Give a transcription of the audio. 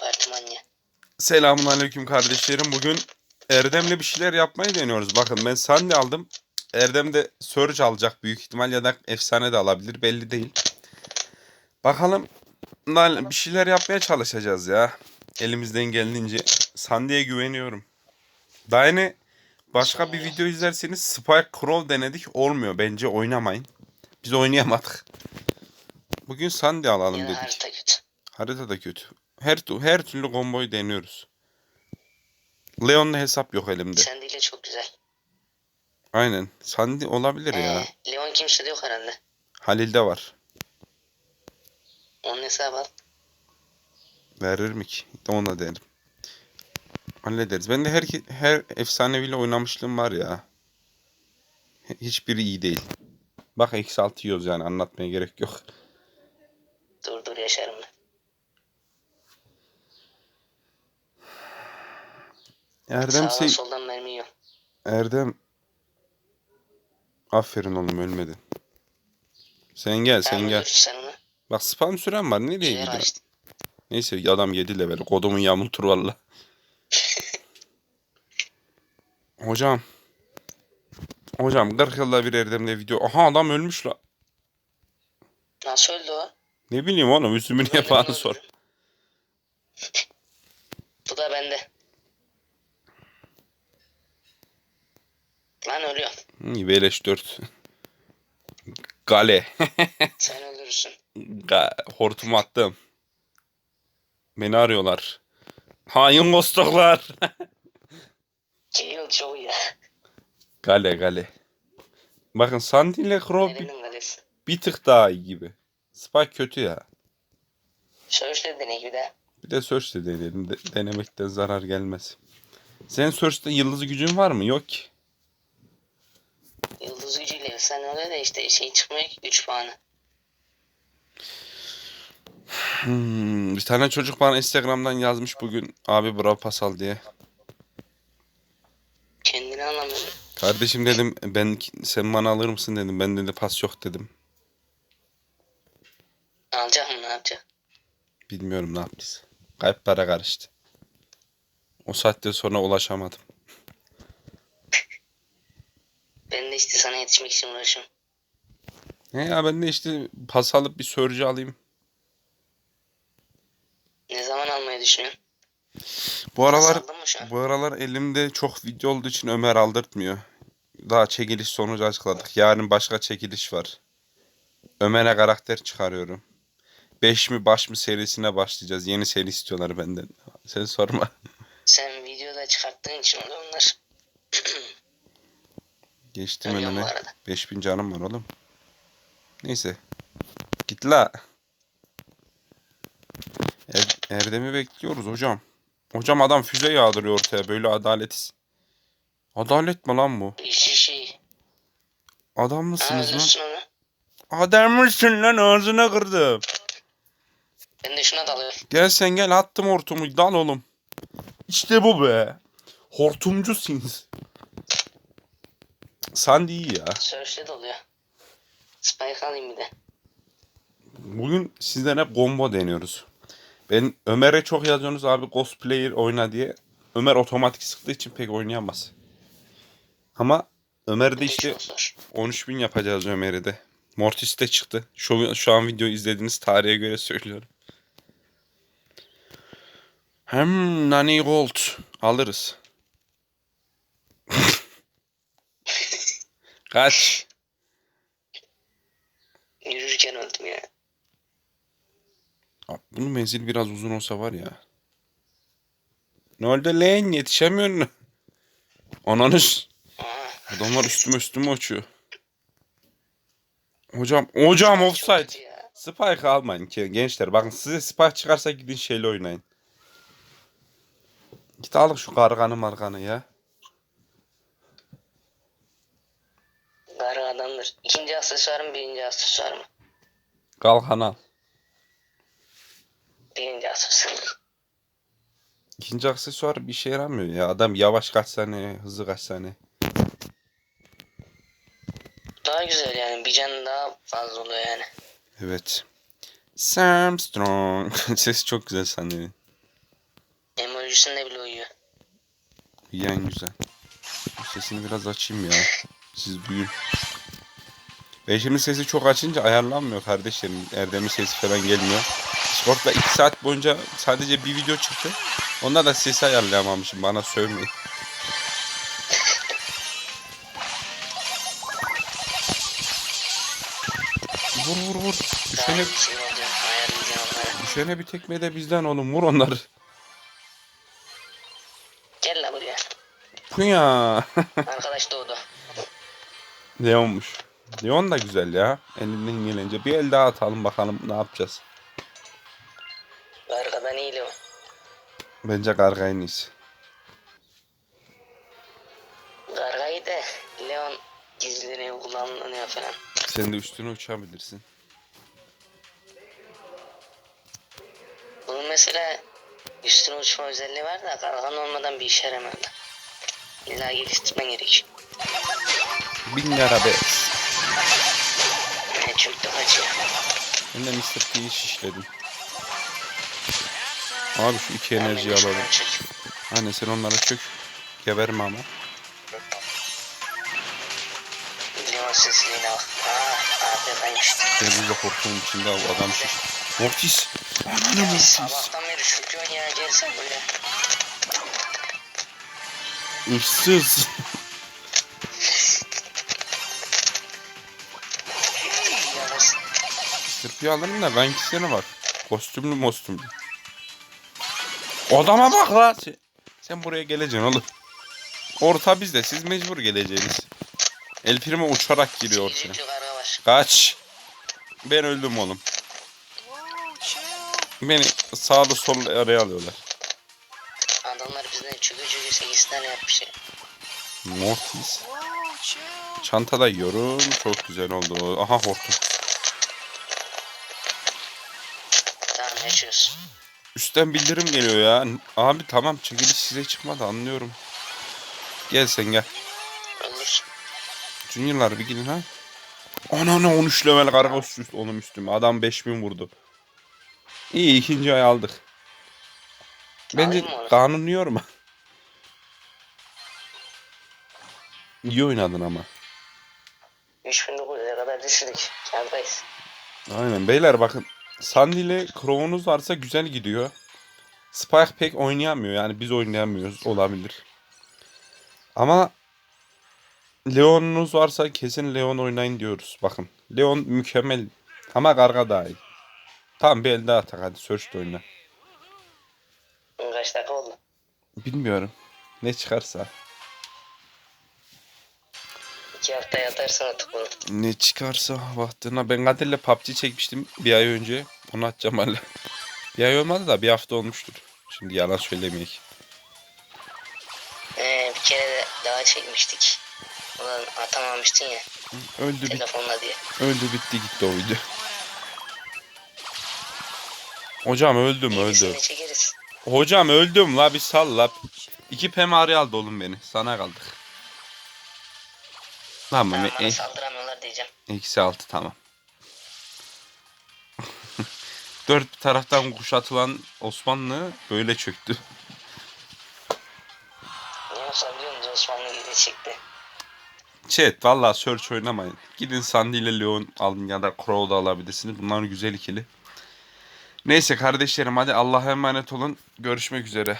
Partimanya. Selamun aleyküm kardeşlerim. Bugün Erdem'le bir şeyler yapmayı deniyoruz. Bakın ben Sandy aldım. Erdem de Surge alacak büyük ihtimal ya da efsane de alabilir belli değil. Bakalım bir şeyler yapmaya çalışacağız ya. Elimizden geldiğince. Sandy'ye güveniyorum. Daha yeni başka bir video izlerseniz Spike Crow denedik. Olmuyor. Bence oynamayın. Biz oynayamadık. Bugün Sandy alalım dedik. harita kötü. Harita da kötü. Her her türlü komboyu deniyoruz. Leon'la hesap yok elimde. Sandy ile çok güzel. Aynen. Sandy olabilir ya. Ee, Leon kimse de yok herhalde. Halil'de var. Onun hesabı al. Verir mi ki? Ona derim. Hallederiz. Ben de her, her efsaneviyle oynamışlığım var ya. Hiçbiri iyi değil. Bak eksi altı yiyoruz yani anlatmaya gerek yok. Dur dur yaşarım ben. Erdem Sağdan şey... soldan mermi yiyor. Erdem... Aferin oğlum ölmedin. Sen gel sen gel. sen onu. Bak spam süren var. Nereye Güzel gidiyor? açtın. Neyse adam 7 level. Kodumun yamultur valla. Hocam. Hocam 40 yılda bir Erdem'le video. Aha adam ölmüş la. Nasıl öldü o? Ne bileyim oğlum üstümü niye Böyle sor. öldü? Bu da bende. Lan ölüyor. Hı, Beleş 4. Gale. Sen öldürürsün. Ga- Hortum attım. Beni arıyorlar. Hain kostoklar. Çok iyi. gale gale. Bakın Sandy ile Crow bir, Nerenin bir tık daha iyi gibi. Spike kötü ya. Sörçle denek bir de. Bir de search de deneyelim. De- denemekten zarar gelmez. Senin search'te yıldız gücün var mı? Yok ki. Öyle de işte şey çıkmıyor ki 3 puanı. Hmm, bir tane çocuk bana Instagram'dan yazmış bugün. Abi bravo pasal diye. Kendini anlamıyorum. Kardeşim dedim ben sen bana alır mısın dedim. Ben dedi pas yok dedim. Alacak mı ne yapacak? Bilmiyorum ne yaptıysa. Kayıp para karıştı. O saatten sonra ulaşamadım. Ben de işte sana yetişmek için uğraşıyorum. He ya ben de işte pas alıp bir sörcü alayım. Ne zaman almayı düşünüyorsun? Bu aralar bu aralar elimde çok video olduğu için Ömer aldırtmıyor. Daha çekiliş sonucu açıkladık. Yarın başka çekiliş var. Ömer'e karakter çıkarıyorum. 5 mi baş mı serisine başlayacağız. Yeni seri istiyorlar benden. Sen sorma. Sen videoda çıkarttığın için onlar. Geçtim Ölüyorum önüne. arada. 5000 canım var oğlum. Neyse. Git la. Er- Erdem'i bekliyoruz hocam. Hocam adam füze yağdırıyor ortaya. Böyle adaletiz. Adalet mi lan bu? İşi şey. Adam mısınız lan? onu. Adam mısın lan ağzına kırdım. Ben de şuna dalıyorum. Gel sen gel attım hortumu dal oğlum. İşte bu be. Hortumcusınız. Sandy iyi ya. Sörçle doluyor. Spike alayım bir de. Bugün sizden hep combo deniyoruz. Ben Ömer'e çok yazıyorsunuz abi cosplayer oyna diye. Ömer otomatik sıktığı için pek oynayamaz. Ama Ömer'de işte çok zor. 13.000 yapacağız Ömer'e de. Mortis de çıktı. Şu, şu an videoyu izlediğiniz tarihe göre söylüyorum. Hem Nani Gold alırız. Kaç? Yürürken öldüm ya. Abi Bunun menzil biraz uzun olsa var ya. Ne oldu lan? Yetişemiyor mu? Ananız. Adamlar üstüme üstüme uçuyor. Hocam, hocam offside. Spike almayın ki gençler. Bakın size spike çıkarsa gidin şeyle oynayın. Git alın şu karganı marganı ya. Adamdır. İkinci aksesuar mı birinci aksesuar mı? Kalkan al. Birinci aksesuar. İkinci aksesuar bir şey yaramıyor ya. Adam yavaş kaç saniye, hızlı kaç saniye. Daha güzel yani. Bir can daha fazla oluyor yani. Evet. Sam Strong. Ses çok güzel sanırım. Öncüsünde bile uyuyor. Yiyen güzel. Sesini biraz açayım ya. Siz büyün. Ben şimdi sesi çok açınca ayarlanmıyor kardeşlerim. Erdem'in sesi falan gelmiyor. Discord'da 2 saat boyunca sadece bir video çıktı. Onda da sesi ayarlayamamışım. Bana sövmeyin. Vur vur vur. Düşene, düşene bir tekme de bizden oğlum. Vur onları. Gel la buraya. Pıya. Arkadaş doğdu. Leon'muş. Leon da güzel ya. Elinden gelince. Bir el daha atalım bakalım ne yapacağız. Arkadan iyiydi o. Bence Garga en iyisi. Gargayı da Leon gizleniyor kullanılıyor falan. Sen de üstüne uçabilirsin. Bunun mesela üstüne uçma özelliği var da kargan olmadan bir işe yaramıyor. İlla geliştirmen gerek. Bin lira be. Ne çöktü kaçıyor. Ben de Mr. P'yi şişledim. Abi şu iki enerjiyi alalım. Anne sen onlara çök. Geberme ama. Leon sesliğine bak. Aa, AFK'ymış. Ben burada korkuğun içinde o adam şiş. Mortis. Ananı Mortis. sabahtan beri çöküyorsun ya gelsen buraya. Hırsız. P alırım da ben ikisine bak. Kostümlü mostümlü. Adama bak la. Sen, sen buraya geleceksin oğlum. Orta bizde. Siz mecbur geleceğiniz. El Primo uçarak giriyor ortaya. var. Kaç. Ben öldüm oğlum. Beni sağda solda araya alıyorlar. Adamlar bizden çökü çökü 8 tane yapmış ya. Mortis. Çantada yiyorum. Çok güzel oldu. Aha hortum. Yaşıyoruz. Üstten bildirim geliyor ya. Abi tamam çekiliş size çıkmadı anlıyorum. Gel sen gel. Olur. Juniorlar bir gidin ha. Ananı 13 level karga üst üst onun üstüme. Adam 5000 vurdu. İyi ikinci ay aldık. Bence kanunluyor mu? İyi oynadın ama. 3900'e kadar düşürdük. Kârdayız. Aynen beyler bakın. Sandy ile Crow'unuz varsa güzel gidiyor. Spike pek oynayamıyor yani biz oynayamıyoruz olabilir. Ama Leon'unuz varsa kesin Leon oynayın diyoruz. Bakın Leon mükemmel ama karga daha iyi. Tamam bir el daha atak hadi Search de oyna. Kaç dakika oldu? Bilmiyorum. Ne çıkarsa. İki hafta yatarsın artık bunu. Ne çıkarsa baktığına. Ben Kadir'le PUBG çekmiştim bir ay önce. Onu atacağım hala. Bir ay olmadı da bir hafta olmuştur. Şimdi yalan söylemeyek. Ee, bir kere de daha çekmiştik. Ulan atamamıştın ya Öldü telefonla diye. Öldü bitti gitti o video. Hocam öldüm öldüm. Çekeriz. Hocam öldüm la bir sal la. İki pemari aldı oğlum beni. Sana kaldık. Tamam Tamam e, bana saldıramıyorlar diyeceğim. eksi altı tamam. Dört taraftan kuşatılan Osmanlı böyle çöktü. Biliyor musun Osmanlı geri çıktı. Chat valla search oynamayın. Gidin Sandy ile Leon alın ya da Crow da alabilirsiniz. Bunlar güzel ikili. Neyse kardeşlerim hadi Allah'a emanet olun. Görüşmek üzere.